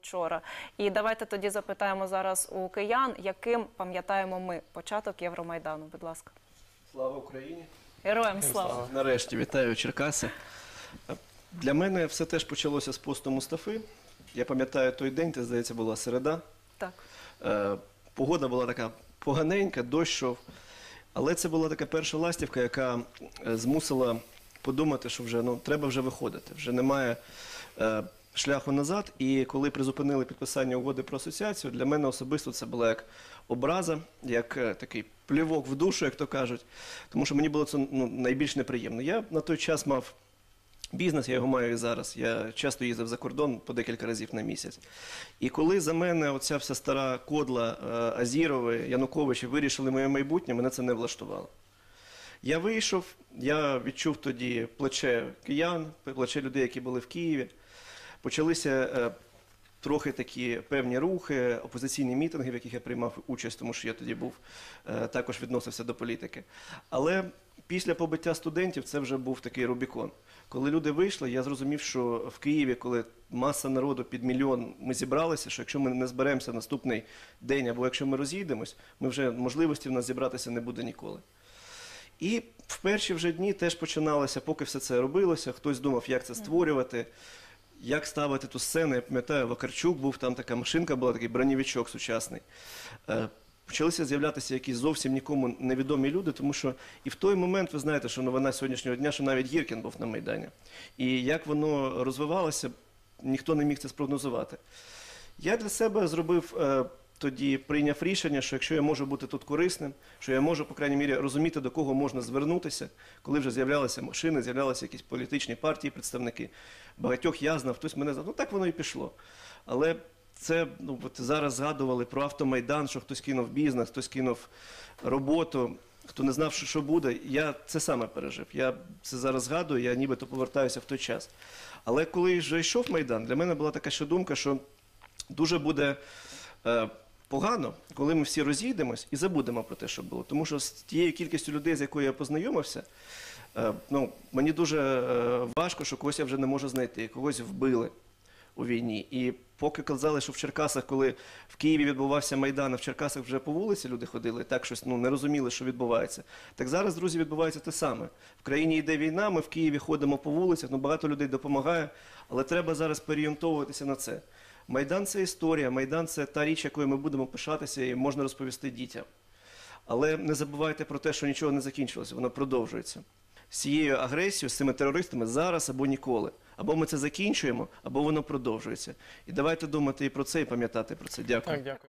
вчора. І давайте тоді запитаємо зараз у киян, яким пам'ятаємо ми початок Євромайдану. Будь ласка, Слава Україні! героям слава! Нарешті вітаю Черкаси. Для мене все теж почалося з посту Мустафи. Я пам'ятаю той день, це здається була середа. Так, Е, Погода була така поганенька, дощ йшов. Але це була така перша ластівка, яка е, змусила подумати, що вже ну, треба вже виходити. Вже немає е, шляху назад. І коли призупинили підписання угоди про асоціацію, для мене особисто це була як образа, як е, такий плівок в душу, як то кажуть. Тому що мені було це ну, найбільш неприємно. Я на той час мав Бізнес, я його маю і зараз. Я часто їздив за кордон по декілька разів на місяць. І коли за мене оця вся стара кодла е, Азірови, Януковичі вирішили моє майбутнє, мене це не влаштувало. Я вийшов, я відчув тоді плече киян, плече людей, які були в Києві. Почалися е, трохи такі певні рухи, опозиційні мітинги, в яких я приймав участь, тому що я тоді був е, також відносився до політики. Але після побиття студентів це вже був такий Рубікон. Коли люди вийшли, я зрозумів, що в Києві, коли маса народу під мільйон, ми зібралися, що якщо ми не зберемося наступний день, або якщо ми розійдемось, ми вже можливості в нас зібратися не буде ніколи. І в перші вже дні теж починалося, поки все це робилося, хтось думав, як це створювати, як ставити ту сцену. Я пам'ятаю, Вакарчук був, там така машинка була, такий бронєвичок сучасний. Е, Почалися з'являтися якісь зовсім нікому невідомі люди, тому що і в той момент ви знаєте, що новина сьогоднішнього дня, що навіть Гіркін був на Майдані. І як воно розвивалося, ніхто не міг це спрогнозувати. Я для себе зробив е, тоді, прийняв рішення, що якщо я можу бути тут корисним, що я можу, по крайній мірі, розуміти, до кого можна звернутися, коли вже з'являлися машини, з'являлися якісь політичні партії, представники. Багатьох я знав, хтось мене знав. Ну так воно і пішло. Але це ну, от зараз згадували про автомайдан, що хтось кинув бізнес, хтось кинув роботу. Хто не знав, що, що буде, я це саме пережив. Я це зараз згадую, я нібито повертаюся в той час. Але коли вже йшов Майдан, для мене була така ще думка, що дуже буде е, погано, коли ми всі розійдемось і забудемо про те, що було. Тому що з тією кількістю людей, з якою я познайомився, е, ну, мені дуже е, важко, що когось я вже не можу знайти, когось вбили у війні. І поки казали, що в Черкасах, коли в Києві відбувався Майдан, а в Черкасах вже по вулиці люди ходили, так щось ну, не розуміли, що відбувається. Так зараз, друзі, відбувається те саме. В країні йде війна, ми в Києві ходимо по вулицях, ну багато людей допомагає, але треба зараз переорієнтовуватися на це. Майдан це історія, Майдан це та річ, якою ми будемо пишатися і можна розповісти дітям. Але не забувайте про те, що нічого не закінчилося, воно продовжується. З цією агресією, з цими терористами зараз або ніколи. Або ми це закінчуємо, або воно продовжується. І давайте думати і про це, і пам'ятати про це. Дякую. Так, дякую.